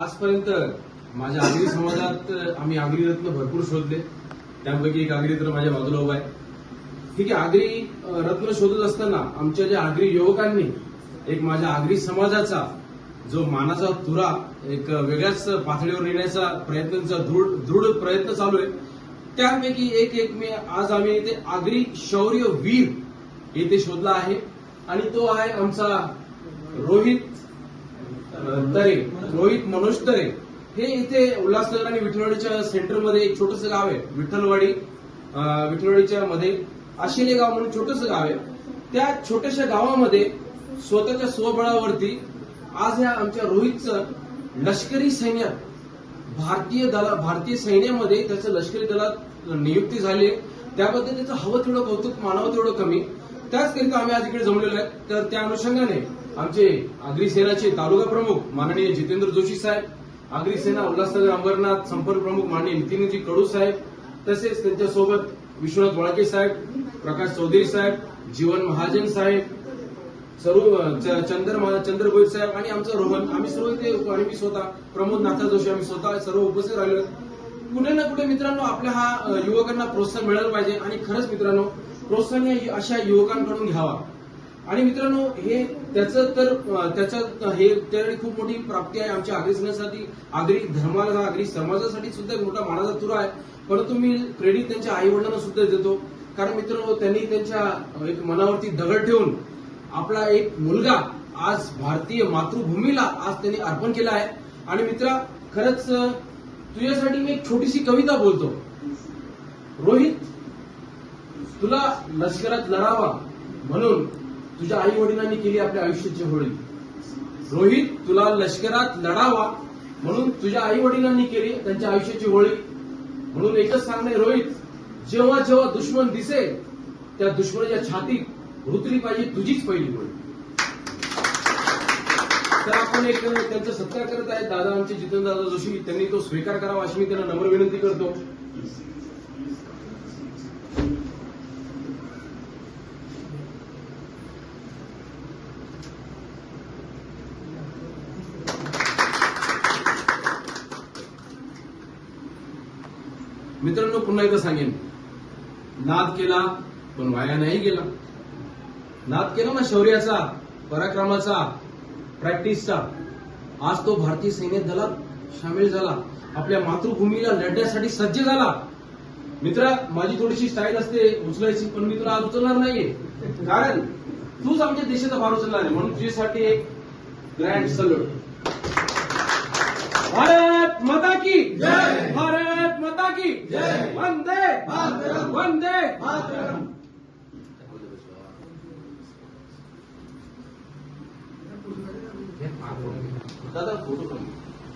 आजपर्यंत माझ्या आगरी समाजात आम्ही आगरी रत्न भरपूर शोधले. त्यापैकी एक आगरी रत्न माझ्या बाजूला उभा आहे. ठीक आहे आगरी रत्न शोधत असताना आमच्या ज्या आगरी युवकांनी एक माझ्या आगरी समाजाचा जो मानाचा तुरा एक वेगळ्याच पातळीवर नेण्याचा प्रयत्नांचा दृढ दृढ प्रयत्न चालू आहे. त्यापैकी एक एक मी आज आम्ही इथे आगरी शौर्य वीर येथे शोधला आहे. आणि तो आहे आमचा रोहित तरे रोहित मनोज तरे. हे इथे उल्हासनगर आणि विठ्ठलवाडीच्या सेंटरमध्ये एक छोटस गाव आहे. विठ्ठलवाडी विठलवाडीच्या विठ्ठलवाडीच्या मध्ये आशिले गाव म्हणून छोटस गाव आहे. त्या छोट्याशा गावामध्ये स्वतःच्या स्वबळावरती आज ह्या आमच्या रोहितचं लष्करी सैन्यात भारतीय दला भारतीय सैन्यामध्ये त्याचं लष्करी दलात नियुक्ती झाली आहे. त्याबद्दल त्याचं हवं तेवढं कौतुक मानावं तेवढं कमी. त्याचकरिता आम्ही आज इकडे जमलेलो आहे. तर त्या अनुषंगाने आमचे आगरी सेनाचे तालुका प्रमुख माननीय जितेंद्र जोशी साहेब आगरी सेना उल्हासनगर अंबरनाथ संपर्क प्रमुख माननीय नितीनजी कडू साहेब तसेच त्यांच्यासोबत विश्वनाथ वळके साहेब प्रकाश चौधरी साहेब जीवन महाजन साहेब सर्व च- चंद्र चंद्र भोईर साहेब आणि आमचा रोहन. आम्ही सर्व इथे आणि मी स्वतः प्रमोद नाथा जोशी आम्ही स्वतः सर्व उपस्थित राहिलो कुठे ना कुठे मित्रांनो आपल्या हा युवकांना प्रोत्साहन मिळालं पाहिजे. आणि खरंच मित्रांनो प्रोत्साहन अशा युवकांकडून घ्यावा. आणि मित्रांनो हे त्याचं तर त्याचं हे त्यावेळी खूप मोठी प्राप्ती आहे. आमच्या आग्रीसाठी आगरी धर्माला आगरी समाजासाठी सुद्धा एक मोठा मानाचा तुरा आहे. परंतु मी क्रेडिट त्यांच्या आई वडिलांना सुद्धा देतो. कारण मित्रांनो त्यांनी त्यांच्या एक मनावरती दगड ठेवून आपला एक मुलगा आज भारतीय मातृभूमीला आज त्यांनी अर्पण केला आहे. आणि मित्रा खरंच तुझ्यासाठी मी एक छोटीशी कविता बोलतो. रोहित तुला लष्करात लढावा म्हणून तुझ्या आई वडिलांनी केली आपल्या आयुष्याची होळी. रोहित तुला लष्करात लढावा म्हणून तुझ्या आई वडिलांनी केली त्यांच्या आयुष्याची होळी. म्हणून एकच सांगणे रोहित जेव्हा जेव्हा दुश्मन दिसे त्या दुश्मनाच्या छातीत रुतली पाहिजे तुझीच पहिली होळी. तर आपण एक त्यांचा सत्कार करत आहेत. दादा आमचे जितेंद्र दादा जोशी त्यांनी तो स्वीकार करावा अशी मी त्यांना नम्र विनंती करतो. मित्रांनो पुन्हा एकदा सांगेन. नाद केला पण वाया नाही गेला. नाद केला ना शौर्याचा पराक्रमाचा प्रॅक्टिसचा आज तो भारतीय सैन्य दलात सामील झाला. आपल्या मातृभूमीला लढण्यासाठी सज्ज झाला. मित्रा माझी थोडीशी स्टाईल असते उचलायची पण मी तुला आज उचलणार नाहीये. कारण तूच आमच्या देशाचा भार उचलला आहे. म्हणून तुझ्यासाठी एक ग्रँड सल्यूट भारत माता की जय! भारत की जय! वंदे मातरम! वंदे मातरम! दादा फोटो.